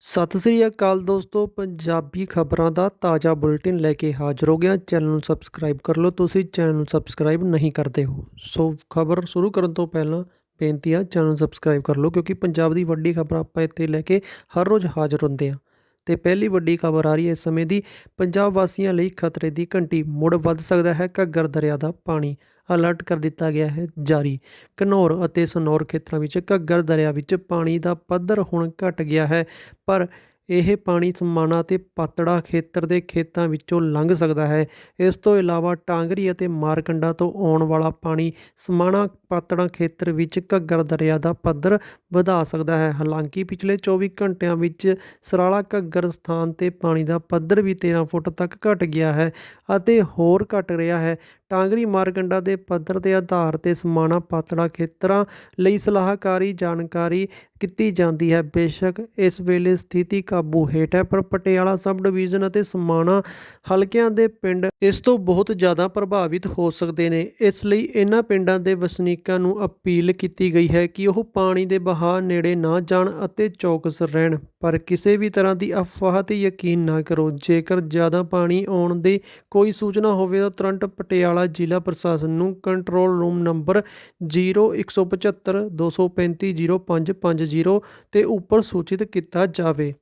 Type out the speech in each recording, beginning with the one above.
ਸਤਿ ਸ੍ਰੀ ਅਕਾਲ ਦੋਸਤੋ, ਪੰਜਾਬੀ ਖਬਰਾਂ ਦਾ ਤਾਜ਼ਾ ਬੁਲੇਟਿਨ ਲੈ ਕੇ ਹਾਜ਼ਰ ਹੋ ਗਿਆ। ਚੈਨਲ ਨੂੰ ਸਬਸਕ੍ਰਾਈਬ ਕਰ ਲਓ, ਤੁਸੀਂ ਚੈਨਲ ਨੂੰ ਸਬਸਕ੍ਰਾਈਬ ਨਹੀਂ ਕਰਦੇ ਹੋ। ਸੋ ਖਬਰ ਸ਼ੁਰੂ ਕਰਨ ਤੋਂ ਪਹਿਲਾਂ ਬੇਨਤੀ ਆ, ਚੈਨਲ ਨੂੰ ਸਬਸਕ੍ਰਾਈਬ ਕਰ ਲਓ, ਕਿਉਂਕਿ ਪੰਜਾਬ ਦੀ ਵੱਡੀ ਖਬਰ ਆਪਾਂ ਇੱਥੇ ਲੈ ਕੇ ਹਰ ਰੋਜ਼ ਹਾਜ਼ਰ ਹੁੰਦੇ ਹਾਂ। ਤੇ ਪਹਿਲੀ ਵੱਡੀ ਖਬਰ ਆ ਰਹੀ ਹੈ ਇਸ ਸਮੇਂ ਦੀ, ਪੰਜਾਬ ਵਾਸੀਆਂ ਲਈ ਖਤਰੇ ਦੀ ਘੰਟੀ ਮੁੜ ਵੱਧ ਸਕਦਾ ਹੈ, ਘੱਗਰ ਦਰਿਆ ਦਾ ਪਾਣੀ। ਅਲਰਟ ਕਰ ਦਿੱਤਾ ਗਿਆ ਹੈ ਜਾਰੀ। ਘਨੌਰ ਅਤੇ ਸਨੌਰ ਖੇਤਰਾਂ ਵਿੱਚ ਘੱਗਰ ਦਰਿਆ ਵਿੱਚ ਪਾਣੀ ਦਾ ਪੱਧਰ ਹੁਣ ਘਟ ਗਿਆ ਹੈ, ਪਰ ਇਹ ਪਾਣੀ ਸਮਾਣਾ ਅਤੇ ਪਾਤੜਾ ਖੇਤਰ ਦੇ ਖੇਤਾਂ ਵਿੱਚੋਂ ਲੰਘ ਸਕਦਾ ਹੈ। ਇਸ ਤੋਂ ਇਲਾਵਾ ਟਾਂਗਰੀ ਅਤੇ ਮਾਰਕੰਡਾ ਤੋਂ ਆਉਣ ਵਾਲਾ ਪਾਣੀ ਸਮਾਣਾ ਪਾਤੜਾ ਖੇਤਰ ਵਿੱਚ ਘੱਗਰ ਦਰਿਆ ਦਾ ਪੱਧਰ ਵਧਾ ਸਕਦਾ ਹੈ। ਹਾਲਾਂਕਿ ਪਿਛਲੇ 24 ਘੰਟਿਆਂ ਵਿੱਚ ਸਰਾਲਾ ਘੱਗਰ ਸਥਾਨ ਤੇ ਪਾਣੀ ਦਾ ਪੱਧਰ ਵੀ 13 ਫੁੱਟ ਤੱਕ ਘਟ ਗਿਆ ਹੈ ਅਤੇ ਹੋਰ ਘਟ ਰਿਹਾ ਹੈ। ਟਾਂਗਰੀ ਮਾਰਕੰਡਾ ਦੇ ਪੱਧਰ ਦੇ ਆਧਾਰ ਤੇ ਸਮਾਣਾ ਪਾਤੜਾ ਖੇਤਰਾਂ ਲਈ ਸਲਾਹਕਾਰੀ ਜਾਣਕਾਰੀ ਕੀਤੀ ਜਾਂਦੀ ਹੈ। ਬੇਸ਼ੱਕ ਇਸ ਵੇਲੇ ਸਥਿਤੀ ਕਾਬੂ ਹੇਠ ਹੈ, ਪਰ ਪਟਿਆਲਾ ਸਬ ਡਿਵੀਜ਼ਨ ਅਤੇ ਸਮਾਣਾ ਹਲਕਿਆਂ ਦੇ ਪਿੰਡ ਇਸ ਤੋਂ ਬਹੁਤ ਜ਼ਿਆਦਾ ਪ੍ਰਭਾਵਿਤ ਹੋ ਸਕਦੇ ਨੇ। ਇਸ ਲਈ ਇਹਨਾਂ ਪਿੰਡਾਂ ਦੇ ਵਸਨੀਕਾਂ ਨੂੰ ਅਪੀਲ ਕੀਤੀ ਗਈ ਹੈ ਕਿ ਉਹ ਪਾਣੀ ਦੇ ਬਹਾਅ ਨੇੜੇ ਨਾ ਜਾਣ ਅਤੇ ਚੌਕਸ ਰਹਿਣ। ਪਰ ਕਿਸੇ ਵੀ ਤਰ੍ਹਾਂ ਦੀ ਅਫਵਾਹ ਤੇ ਯਕੀਨ ਨਾ ਕਰੋ। ਜੇਕਰ ਜ਼ਿਆਦਾ ਪਾਣੀ ਆਉਣ ਦੀ ਕੋਈ ਸੂਚਨਾ ਹੋਵੇ ਤਾਂ ਤੁਰੰਤ ਪਟਿਆਲਾ ਜ਼ਿਲ੍ਹਾ ਪ੍ਰਸ਼ਾਸਨ ਨੂੰ ਕੰਟਰੋਲ ਰੂਮ ਨੰਬਰ 0175 235 0550 ਤੇ ਉੱਪਰ ਸੂਚਿਤ ਕੀਤਾ ਜਾਵੇ।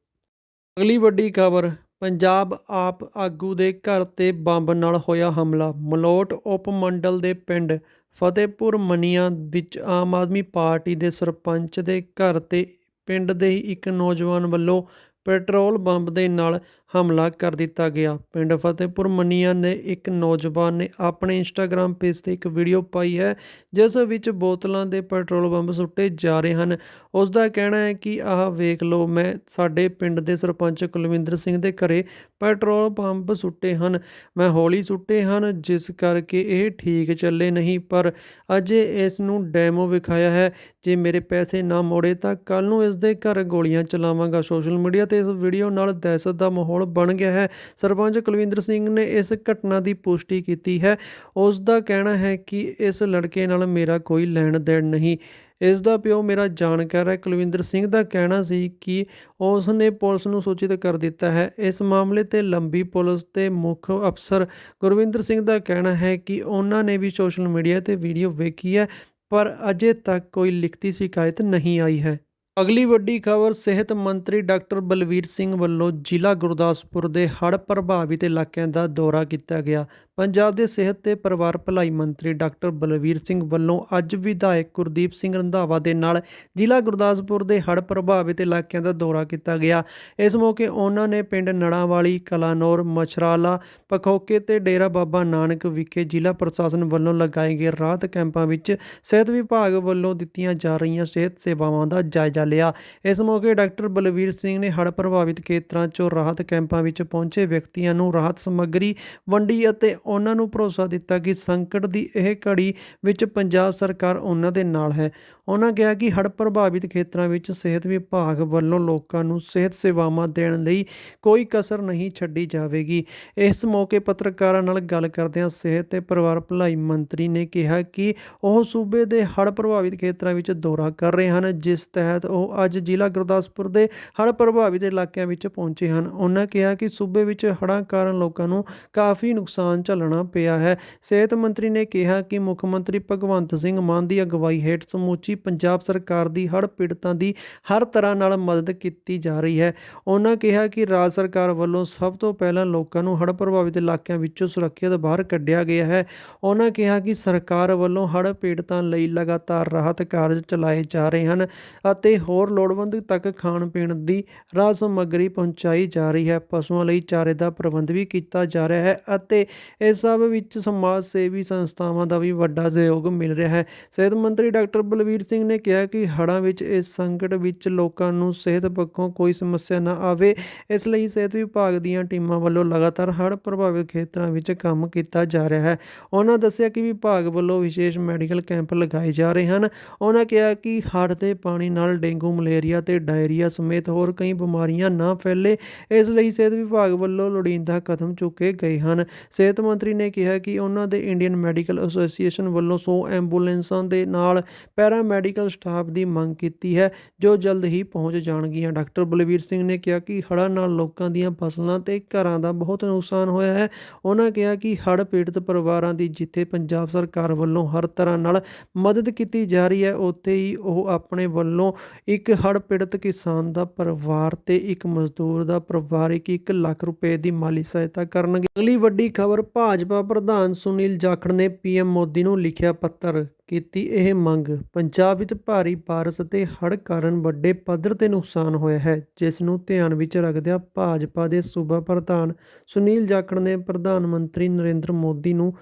ਅਗਲੀ ਵੱਡੀ ਖਬਰ, ਪੰਜਾਬ ਆਪ ਆਗੂ ਦੇ ਘਰ ਤੇ ਬੰਬ ਨਾਲ ਹੋਇਆ ਹਮਲਾ, ਮਲੋਟ ਉਪ ਮੰਡਲ ਦੇ ਪਿੰਡ ਫਤਿਹਪੁਰ ਮਨੀਆਂ ਵਿੱਚ ਆਮ ਆਦਮੀ ਪਾਰਟੀ ਦੇ ਸਰਪੰਚ ਦੇ ਘਰ ਤੇ ਪਿੰਡ ਦੇ ਹੀ ਇੱਕ ਨੌਜਵਾਨ ਵੱਲੋਂ ਪੈਟਰੋਲ ਬੰਬ ਦੇ ਨਾਲ ਹਮਲਾ ਕਰ ਦਿੱਤਾ ਗਿਆ। ਪਿੰਡ ਫਤਿਹਪੁਰ ਮਨੀਆਂ ਨੇ ਇੱਕ ਨੌਜਵਾਨ ਨੇ ਆਪਣੇ ਇੰਸਟਾਗ੍ਰam ਪੇਜ ਤੇ ਇੱਕ ਵੀਡੀਓ ਪਾਈ ਹੈ, ਜਿਸ ਵਿੱਚ ਬੋਤਲਾਂ ਦੇ ਪੈਟਰੋਲ ਬੰਬ ਸੁੱਟੇ ਜਾ ਰਹੇ ਹਨ। ਉਸ ਦਾ ਕਹਿਣਾ ਹੈ ਕਿ ਆਹ ਵੇਖ ਲਓ, ਮੈਂ ਸਾਡੇ ਪਿੰਡ ਦੇ ਸਰਪੰਚ ਕੁਲਵਿੰਦਰ ਸਿੰਘ ਦੇ ਘਰੇ ਪੈਟਰੋਲ ਪੰਪ ਸੁੱਟੇ ਹਨ। ਮੈਂ ਹੌਲੀ ਸੁੱਟੇ ਹਨ, ਜਿਸ ਕਰਕੇ ਇਹ ਠੀਕ ਚੱਲੇ ਨਹੀਂ, ਪਰ ਅਜੇ ਇਸ ਨੂੰ ਡੈਮੋ ਵਿਖਾਇਆ ਹੈ। ਜੇ ਮੇਰੇ ਪੈਸੇ ਨਾ ਮੋੜੇ ਤਾਂ ਕੱਲ ਨੂੰ ਇਸ ਦੇ ਘਰ ਗੋਲੀਆਂ ਚਲਾਵਾਂਗਾ। ਸੋਸ਼ਲ ਮੀਡੀਆ ਤੇ ਇਸ ਵੀਡੀਓ ਨਾਲ ਦਹਿਸ਼ਤ ਦਾ ਮਾਹੌਲ ਬਣ ਗਿਆ ਹੈ। ਸਰਪੰਚ ਕੁਲਵਿੰਦਰ ਸਿੰਘ ਨੇ ਇਸ ਘਟਨਾ ਦੀ ਪੁਸ਼ਟੀ ਕੀਤੀ ਹੈ। ਉਸ ਦਾ ਕਹਿਣਾ ਹੈ ਕਿ ਇਸ ਲੜਕੇ ਨਾਲ ਮੇਰਾ ਕੋਈ ਲੈਣ ਦੇਣ ਨਹੀਂ। ਇਸ ਦਾ ਪਿਓ ਮੇਰਾ ਜਾਣਕਾਰ ਹੈ। ਕੁਲਵਿੰਦਰ ਸਿੰਘ ਦਾ ਕਹਿਣਾ ਸੀ ਕਿ ਉਸ ਨੇ ਪੁਲਿਸ ਨੂੰ ਸੂਚਿਤ ਕਰ ਦਿੱਤਾ ਹੈ। ਇਸ ਮਾਮਲੇ ਤੇ ਲੰਬੀ ਪੁਲਿਸ ਤੇ ਮੁੱਖ ਅਫਸਰ ਗੁਰਵਿੰਦਰ ਸਿੰਘ ਦਾ ਕਹਿਣਾ ਹੈ ਕਿ ਉਹਨਾਂ ਨੇ ਵੀ ਸੋਸ਼ਲ ਮੀਡੀਆ ਤੇ ਵੀਡੀਓ ਵੇਖੀ ਹੈ, ਪਰ ਅਜੇ ਤੱਕ ਕੋਈ ਲਿਖਤੀ ਸ਼ਿਕਾਇਤ ਨਹੀਂ ਆਈ ਹੈ। ਅਗਲੀ ਵੱਡੀ ਖਬਰ, ਸਿਹਤ ਮੰਤਰੀ ਡਾਕਟਰ ਬਲਵੀਰ ਸਿੰਘ ਵੱਲੋਂ ਜ਼ਿਲ੍ਹਾ ਗੁਰਦਾਸਪੁਰ ਦੇ ਹੜ੍ਹ ਪ੍ਰਭਾਵਿਤ ਇਲਾਕਿਆਂ ਦਾ ਦੌਰਾ ਕੀਤਾ ਗਿਆ। ਪੰਜਾਬ ਦੇ ਸਿਹਤ ਤੇ ਪਰਿਵਾਰ ਭਲਾਈ ਮੰਤਰੀ ਡਾਕਟਰ ਬਲਵੀਰ ਸਿੰਘ ਵੱਲੋਂ ਅੱਜ ਵਿਧਾਇਕ ਗੁਰਦੀਪ ਸਿੰਘ ਰੰਧਾਵਾ ਦੇ ਨਾਲ ਜ਼ਿਲ੍ਹਾ ਗੁਰਦਾਸਪੁਰ ਦੇ ਹੜ੍ਹ ਪ੍ਰਭਾਵਿਤ ਇਲਾਕਿਆਂ ਦਾ ਦੌਰਾ ਕੀਤਾ ਗਿਆ। ਇਸ ਮੌਕੇ ਉਹਨਾਂ ਨੇ ਪਿੰਡ ਨੜਾਵਾਲੀ, ਕਲਾਨੌਰ, ਮਛਰਾਲਾ, ਪਖੋਕੇ ਤੇ ਡੇਰਾ ਬਾਬਾ ਨਾਨਕ ਵਿਖੇ ਜ਼ਿਲ੍ਹਾ ਪ੍ਰਸ਼ਾਸਨ ਵੱਲੋਂ ਲਗਾਏ ਗਏ ਰਾਹਤ ਕੈਂਪਾਂ ਵਿੱਚ ਸਿਹਤ ਵਿਭਾਗ ਵੱਲੋਂ ਦਿੱਤੀਆਂ ਜਾ ਰਹੀਆਂ ਸਿਹਤ ਸੇਵਾਵਾਂ ਦਾ ਜਾਇਜ਼ਾ ਲਿਆ। ਇਸ ਮੌਕੇ ਡਾਕਟਰ ਬਲਵੀਰ ਸਿੰਘ ਨੇ ਹੜ੍ਹ ਪ੍ਰਭਾਵਿਤ ਖੇਤਰਾਂ 'ਚੋਂ ਰਾਹਤ ਕੈਂਪਾਂ ਵਿੱਚ ਪਹੁੰਚੇ ਵਿਅਕਤੀਆਂ ਨੂੰ ਰਾਹਤ ਸਮੱਗਰੀ, ਵੰਡੀ ਅਤੇ ਉਹਨਾਂ ਨੂੰ ਭਰੋਸਾ ਦਿੱਤਾ ਕਿ ਸੰਕਟ ਦੀ ਇਹ ਘੜੀ ਵਿੱਚ ਪੰਜਾਬ ਸਰਕਾਰ ਉਹਨਾਂ ਦੇ ਨਾਲ ਹੈ। ਉਹਨਾਂ ਕਿਹਾ ਕਿ ਹੜ੍ਹ ਪ੍ਰਭਾਵਿਤ ਖੇਤਰਾਂ ਵਿੱਚ ਸਿਹਤ ਵਿਭਾਗ ਵੱਲੋਂ ਲੋਕਾਂ ਨੂੰ ਸਿਹਤ ਸੇਵਾਵਾਂ ਦੇਣ ਲਈ ਕੋਈ ਕਸਰ ਨਹੀਂ ਛੱਡੀ ਜਾਵੇਗੀ। ਇਸ ਮੌਕੇ ਪੱਤਰਕਾਰਾਂ ਨਾਲ ਗੱਲ ਕਰਦਿਆਂ ਸਿਹਤ ਤੇ ਪਰਿਵਾਰ ਭਲਾਈ ਮੰਤਰੀ ਨੇ ਕਿਹਾ ਕਿ ਉਹ ਸੂਬੇ ਦੇ ਹੜ੍ਹ ਪ੍ਰਭਾਵਿਤ ਖੇਤਰਾਂ ਵਿੱਚ ਦੌਰਾ ਕਰ ਰਹੇ ਹਨ, ਜਿਸ ਤਹਿਤ ਉਹ ਅੱਜ ਜ਼ਿਲ੍ਹਾ ਗੁਰਦਾਸਪੁਰ ਦੇ ਹੜ੍ਹ ਪ੍ਰਭਾਵਿਤ ਇਲਾਕਿਆਂ ਵਿੱਚ ਪਹੁੰਚੇ ਹਨ। ਉਹਨਾਂ ਕਿਹਾ ਕਿ ਸੂਬੇ ਵਿੱਚ ਹੜ੍ਹਾਂ ਕਾਰਨ ਲੋਕਾਂ ਨੂੰ ਕਾਫੀ ਨੁਕਸਾਨ ਝੱਲਣਾ ਪਿਆ ਹੈ। ਸਿਹਤ ਮੰਤਰੀ ਨੇ ਕਿਹਾ ਕਿ ਮੁੱਖ ਮੰਤਰੀ ਭਗਵੰਤ ਸਿੰਘ ਮਾਨ ਦੀ ਅਗਵਾਈ ਹੇਠ ਸਮੁੱਚੀ ਪੰਜਾਬ ਸਰਕਾਰ ਦੀ ਹੜ੍ਹ ਪੀੜਤਾਂ ਦੀ ਹਰ ਤਰ੍ਹਾਂ ਨਾਲ ਮਦਦ ਕੀਤੀ ਜਾ ਰਹੀ ਹੈ। ਉਹਨਾਂ ਕਿਹਾ ਕਿ ਰਾਜ ਸਰਕਾਰ ਵੱਲੋਂ ਸਭ ਤੋਂ ਪਹਿਲਾਂ ਲੋਕਾਂ ਨੂੰ ਹੜ੍ਹ ਪ੍ਰਭਾਵਿਤ ਇਲਾਕਿਆਂ ਵਿੱਚੋਂ ਸੁਰੱਖਿਅਤ ਬਾਹਰ ਕੱਢਿਆ ਗਿਆ ਹੈ। ਉਹਨਾਂ ਕਿਹਾ ਕਿ ਸਰਕਾਰ ਵੱਲੋਂ ਹੜ੍ਹ ਪੀੜਤਾਂ ਲਈ ਲਗਾਤਾਰ ਰਾਹਤ ਕਾਰਜ ਚਲਾਏ ਜਾ ਰਹੇ ਹਨ ਅਤੇ ਹੋਰ ਲੋੜਵੰਦ ਤੱਕ ਖਾਣ ਪੀਣ ਦੀ ਰਾਹਤ ਸਮੱਗਰੀ ਪਹੁੰਚਾਈ ਜਾ ਰਹੀ ਹੈ। ਪਸ਼ੂਆਂ ਲਈ ਚਾਰੇ ਦਾ ਪ੍ਰਬੰਧ ਵੀ ਕੀਤਾ ਜਾ ਰਿਹਾ ਹੈ ਅਤੇ ਇਸ ਸਭ ਵਿੱਚ ਸਮਾਜ ਸੇਵੀ ਸੰਸਥਾਵਾਂ ਦਾ ਵੀ ਵੱਡਾ ਸਹਿਯੋਗ ਮਿਲ ਰਿਹਾ ਹੈ। ਸਿਹਤ ਮੰਤਰੀ ਡਾਕਟਰ ਬਲਵੀਰ ਸਿੰਘ ਨੇ ਕਿਹਾ ਕਿ ਹੜ੍ਹਾਂ ਵਿੱਚ ਇਸ ਸੰਕਟ ਵਿੱਚ ਲੋਕਾਂ ਨੂੰ ਸਿਹਤ ਪੱਖੋਂ ਕੋਈ ਸਮੱਸਿਆ ਨਾ ਆਵੇ। ਇਸ ਲਈ ਸਿਹਤ ਵਿਭਾਗ ਦੀਆਂ ਟੀਮਾਂ ਵੱਲੋਂ ਲਗਾਤਾਰ ਹੜ੍ਹ ਪ੍ਰਭਾਵਿਤ ਖੇਤਰਾਂ ਵਿੱਚ ਕੰਮ ਕੀਤਾ ਜਾ ਰਿਹਾ ਹੈ। ਉਹਨਾਂ ਦੱਸਿਆ ਕਿ ਵਿਭਾਗ ਵੱਲੋਂ ਵਿਸ਼ੇਸ਼ ਮੈਡੀਕਲ ਕੈਂਪ ਲਗਾਏ ਜਾ ਰਹੇ ਹਨ। ਉਹਨਾਂ ਕਿਹਾ ਕਿ ਹੜ੍ਹ ਦੇ ਪਾਣੀ ਨਾਲ ਡੇਂਗੂ, ਮਲੇਰੀਆ ਤੇ ਡਾਇਰੀਆ ਸਮੇਤ ਹੋਰ ਕਈ ਬਿਮਾਰੀਆਂ ਨਾ ਫੈਲੇ। ਇਸ ਲਈ ਸਿਹਤ ਵਿਭਾਗ ਵੱਲੋਂ ਲੋੜੀਂਦਾ ਕਦਮ ਚੁੱਕੇ ਗਏ ਹਨ। ਸਿਹਤ ਮੰਤਰੀ ਨੇ ਕਿਹਾ ਕਿ ਉਹਨਾਂ ਦੇ ਇੰਡੀਅਨ ਮੈਡੀਕਲ ਐਸੋਸੀਏਸ਼ਨ ਵੱਲੋਂ 100 ਐਂਬੂਲੈਂਸਾਂ ਦੇ ਨਾਲ ਪੈਰਾ ਮੈਡੀਕਲ ਸਟਾਫ ਦੀ ਮੰਗ ਕੀਤੀ ਹੈ, ਜੋ ਜਲਦ ਹੀ ਪਹੁੰਚ ਜਾਣਗੀਆਂ। ਡਾਕਟਰ ਬਲਵੀਰ ਸਿੰਘ ਨੇ ਕਿਹਾ ਕਿ ਹੜ੍ਹਾਂ ਨਾਲ ਲੋਕਾਂ ਦੀਆਂ ਫਸਲਾਂ ਤੇ ਘਰਾਂ ਦਾ ਬਹੁਤ ਨੁਕਸਾਨ ਹੋਇਆ ਹੈ। ਉਹਨਾਂ ਕਿਹਾ ਕਿ ਹੜ੍ਹ ਪੀੜਤ ਪਰਿਵਾਰਾਂ ਦੀ ਜਿੱਥੇ ਪੰਜਾਬ ਸਰਕਾਰ ਵੱਲੋਂ ਹਰ ਤਰ੍ਹਾਂ ਨਾਲ ਮਦਦ ਕੀਤੀ ਜਾ ਰਹੀ ਹੈ, ਉੱਥੇ ਹੀ ਉਹ ਆਪਣੇ ਵੱਲੋਂ ਇੱਕ ਹੜ੍ਹ ਪੀੜਤ ਕਿਸਾਨ ਦਾ ਪਰਿਵਾਰ ਤੇ ਇੱਕ ਮਜ਼ਦੂਰ ਦਾ ਪਰਿਵਾਰ ਇੱਕ ਇੱਕ ਲੱਖ ਰੁਪਏ ਦੀ ਮਾਲੀ ਸਹਾਇਤਾ ਕਰਨਗੇ। ਅਗਲੀ ਵੱਡੀ ਖਬਰ ਭਾਜਪਾ ਪ੍ਰਧਾਨ ਸੁਨੀਲ ਜਾਖੜ ਨੇ ਪੀਐਮ ਮੋਦੀ ਨੂੰ ਲਿਖਿਆ ਪੱਤਰ। ਕੀਤੀ ਇਹ ਮੰਗ। ਪੰਜਾਬ ਵਿੱਚ ਭਾਰੀ ਬਾਰਿਸ਼ ਅਤੇ ਹੜ੍ਹ ਕਾਰਨ ਵੱਡੇ ਪੱਧਰ ਤੇ ਨੁਕਸਾਨ ਹੋਇਆ ਹੈ, ਜਿਸ ਨੂੰ ਧਿਆਨ ਵਿੱਚ ਰੱਖਦਿਆਂ ਭਾਜਪਾ ਦੇ ਸੂਬਾ ਪ੍ਰਧਾਨ ਸੁਨੀਲ ਜਾਖੜ ਨੇ ਪ੍ਰਧਾਨ ਮੰਤਰੀ ਨਰਿੰਦਰ ਮੋਦੀ ਨੂੰ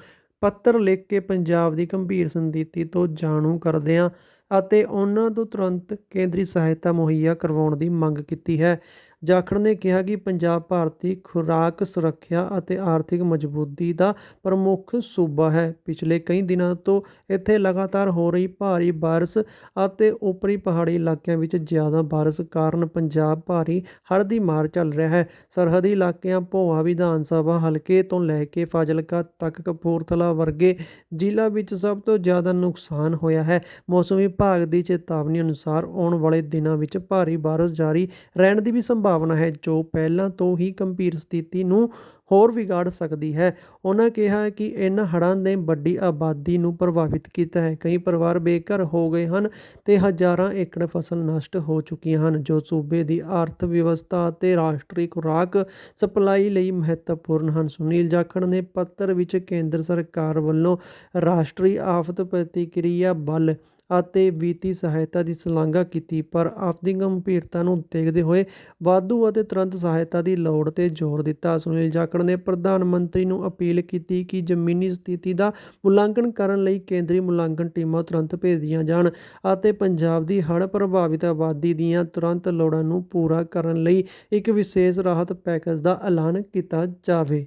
ਪੱਤਰ ਲਿਖ ਕੇ ਪੰਜਾਬ ਦੀ ਗੰਭੀਰ ਸਥਿਤੀ ਤੋਂ ਜਾਣੂ ਕਰਦਿਆਂ ਅਤੇ ਉਹਨਾਂ ਤੋਂ ਤੁਰੰਤ ਕੇਂਦਰੀ ਸਹਾਇਤਾ ਮੁਹੱਈਆ ਕਰਵਾਉਣ ਦੀ ਮੰਗ ਕੀਤੀ ਹੈ। ਜਾਖੜ ਨੇ ਕਿਹਾ ਕਿ ਪੰਜਾਬ ਭਾਰਤੀ ਖੁਰਾਕ ਸੁਰੱਖਿਆ ਅਤੇ ਆਰਥਿਕ ਮਜ਼ਬੂਤੀ ਦਾ ਪ੍ਰਮੁੱਖ ਸੂਬਾ ਹੈ। ਪਿਛਲੇ ਕਈ ਦਿਨਾਂ ਤੋਂ ਇੱਥੇ ਲਗਾਤਾਰ ਹੋ ਰਹੀ ਭਾਰੀ ਬਾਰਿਸ਼ ਅਤੇ ਉੱਪਰੀ ਪਹਾੜੀ ਇਲਾਕਿਆਂ ਵਿੱਚ ਜ਼ਿਆਦਾ ਬਾਰਿਸ਼ ਕਾਰਨ ਪੰਜਾਬ ਭਾਰੀ ਹੜ੍ਹ ਦੀ ਮਾਰ ਚੱਲ ਰਿਹਾ ਹੈ। ਸਰਹੱਦੀ ਇਲਾਕਿਆਂ ਭੋਆ ਵਿਧਾਨ ਸਭਾ ਹਲਕੇ ਤੋਂ ਲੈ ਕੇ ਫਾਜ਼ਿਲਕਾ ਤੱਕ ਕਪੂਰਥਲਾ ਵਰਗੇ ਜ਼ਿਲ੍ਹਾ ਵਿੱਚ ਸਭ ਤੋਂ ਜ਼ਿਆਦਾ ਨੁਕਸਾਨ ਹੋਇਆ ਹੈ। ਮੌਸਮ ਵਿਭਾਗ ਦੀ ਚੇਤਾਵਨੀ ਅਨੁਸਾਰ ਆਉਣ ਵਾਲੇ ਦਿਨਾਂ ਵਿੱਚ ਭਾਰੀ ਬਾਰਿਸ਼ ਜਾਰੀ ਰਹਿਣ ਦੀ ਵੀ ਸੰਭਾਵਨਾ ਹੈ ਜੋ ਪਹਿਲਾਂ ਤੋਂ ਹੀ ਗੰਭੀਰ ਸਥਿਤੀ ਨੂੰ ਹੋਰ ਵਿਗਾੜ ਸਕਦੀ ਹੈ। ਉਹਨਾਂ ਕਿਹਾ ਕਿ ਇਹਨਾਂ ਹੜ੍ਹਾਂ ਨੇ ਵੱਡੀ ਆਬਾਦੀ ਨੂੰ ਪ੍ਰਭਾਵਿਤ ਕੀਤਾ ਹੈ। ਕਈ ਪਰਿਵਾਰ ਬੇਘਰ ਹੋ ਗਏ ਹਨ ਤੇ ਹਜ਼ਾਰਾਂ ਏਕੜ ਫਸਲ ਨਸ਼ਟ ਹੋ ਚੁੱਕੀਆਂ ਹਨ, ਜੋ ਸੂਬੇ ਦੀ ਆਰਥ ਵਿਵਸਥਾ ਅਤੇ ਰਾਸ਼ਟਰੀ ਖੁਰਾਕ ਸਪਲਾਈ ਲਈ ਮਹੱਤਵਪੂਰਨ ਹਨ। ਸੁਨੀਲ ਜਾਖੜ ਨੇ ਪੱਤਰ ਵਿੱਚ ਕੇਂਦਰ ਸਰਕਾਰ ਵੱਲੋਂ ਰਾਸ਼ਟਰੀ ਆਫਤ ਪ੍ਰਤੀਕਿਰਿਆ ਬਲ ਅਤੇ ਵਿੱਤੀ ਸਹਾਇਤਾ ਦੀ ਸ਼ਲਾਘਾ ਕੀਤੀ, ਪਰ ਆਪਦੀ ਗੰਭੀਰਤਾ ਨੂੰ ਦੇਖਦੇ ਹੋਏ ਵਾਧੂ ਅਤੇ ਤੁਰੰਤ ਸਹਾਇਤਾ ਦੀ ਲੋੜ ਤੇ ਜ਼ੋਰ ਦਿੱਤਾ। ਸੁਨੀਲ ਜਾਖੜ ਨੇ ਪ੍ਰਧਾਨ ਮੰਤਰੀ ਨੂੰ ਅਪੀਲ ਕੀਤੀ ਕਿ ਜ਼ਮੀਨੀ ਸਥਿਤੀ ਦਾ ਮੁਲਾਂਕਣ ਕਰਨ ਲਈ ਕੇਂਦਰੀ ਮੁਲਾਂਕਣ ਟੀਮਾਂ ਤੁਰੰਤ ਭੇਜੀਆਂ ਜਾਣ ਅਤੇ ਪੰਜਾਬ ਦੀ ਹੜ੍ਹ ਪ੍ਰਭਾਵਿਤ ਆਬਾਦੀ ਦੀਆਂ ਤੁਰੰਤ ਲੋੜਾਂ ਨੂੰ ਪੂਰਾ ਕਰਨ ਲਈ ਇੱਕ ਵਿਸ਼ੇਸ਼ ਰਾਹਤ ਪੈਕੇਜ ਦਾ ਐਲਾਨ ਕੀਤਾ ਜਾਵੇ।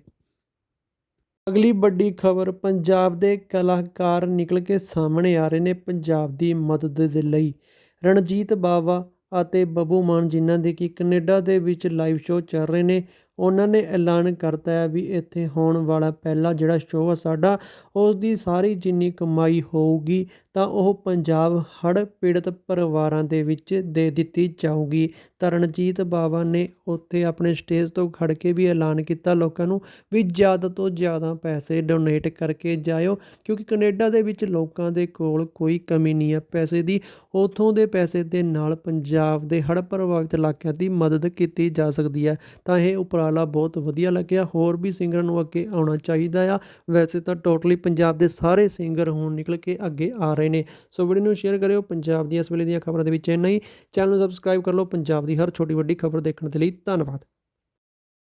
ਅਗਲੀ ਵੱਡੀ ਖਬਰ, ਪੰਜਾਬ ਦੇ ਕਲਾਕਾਰ ਨਿਕਲ ਕੇ ਸਾਹਮਣੇ ਆ ਰਹੇ ਨੇ ਪੰਜਾਬ ਦੀ ਮਦਦ ਦੇ ਲਈ। ਰਣਜੀਤ ਬਾਵਾ ਅਤੇ ਬੱਬੂ ਮਾਨ ਜਿਨ੍ਹਾਂ ਦੇ ਕਿ ਕੈਨੇਡਾ ਦੇ ਵਿੱਚ ਲਾਈਵ ਸ਼ੋਅ ਚੱਲ ਰਹੇ ਨੇ ਉਹਨਾਂ ਨੇ ਐਲਾਨ ਕਰਤਾ ਹੈ ਵੀ ਇੱਥੇ ਹੋਣ ਵਾਲਾ ਪਹਿਲਾ ਜਿਹੜਾ ਸ਼ੋਅ ਆ ਸਾਡਾ ਉਸ ਦੀ ਸਾਰੀ ਜਿੰਨੀ ਕਮਾਈ ਹੋਊਗੀ ਤਾਂ ਉਹ ਪੰਜਾਬ ਹੜ੍ਹ ਪੀੜਤ ਪਰਿਵਾਰਾਂ ਦੇ ਵਿੱਚ ਦੇ ਦਿੱਤੀ ਜਾਊਗੀ। ਤਰਨਜੀਤ ਬਾਵਾ ਨੇ ਉੱਥੇ ਆਪਣੇ ਸਟੇਜ ਤੋਂ ਖੜ ਕੇ ਵੀ ਐਲਾਨ ਕੀਤਾ ਲੋਕਾਂ ਨੂੰ ਵੀ ਜ਼ਿਆਦਾ ਤੋਂ ਜ਼ਿਆਦਾ ਪੈਸੇ ਡੋਨੇਟ ਕਰਕੇ ਜਾਇਓ, ਕਿਉਂਕਿ ਕੈਨੇਡਾ ਦੇ ਵਿੱਚ ਲੋਕਾਂ ਦੇ ਕੋਲ ਕੋਈ ਕਮੀ ਨਹੀਂ ਹੈ ਪੈਸੇ ਦੀ। ਉਥੋਂ ਦੇ ਪੈਸੇ ਦੇ ਨਾਲ ਪੰਜਾਬ ਦੇ ਹੜ੍ਹ ਪ੍ਰਭਾਵਿਤ ਇਲਾਕਿਆਂ ਦੀ ਮਦਦ ਕੀਤੀ ਜਾ ਸਕਦੀ ਹੈ, ਤਾਂ ਇਹ ਉਪਰਾਲਾ ਬਹੁਤ ਵਧੀਆ ਲੱਗਿਆ। ਹੋਰ ਵੀ ਸਿੰਗਰਾਂ ਨੂੰ ਅੱਗੇ ਆਉਣਾ ਚਾਹੀਦਾ ਆ। ਵੈਸੇ ਤਾਂ ਟੋਟਲੀ ਪੰਜਾਬ ਦੇ ਸਾਰੇ ਸਿੰਗਰ ਹੁਣ ਨਿਕਲ ਕੇ ਅੱਗੇ ਆ ਰਹੇ ਨੇ। ਸੋ ਵੀਡੀਓ ਨੂੰ ਸ਼ੇਅਰ ਕਰਿਓ। ਪੰਜਾਬ ਦੀਆਂ ਇਸ ਵੇਲੇ ਦੀਆਂ ਖਬਰਾਂ ਦੇ ਵਿੱਚ ਇੰਨਾ ਹੀ। ਚੈਨਲ ਨੂੰ ਸਬਸਕ੍ਰਾਈਬ ਕਰ ਲਓ। ਪੰਜਾਬ ਦੀ ਹਰ ਛੋਟੀ ਵੱਡੀ ਖਬਰ ਦੇਖਣ ਦੇ ਲਈ ਧੰਨਵਾਦ।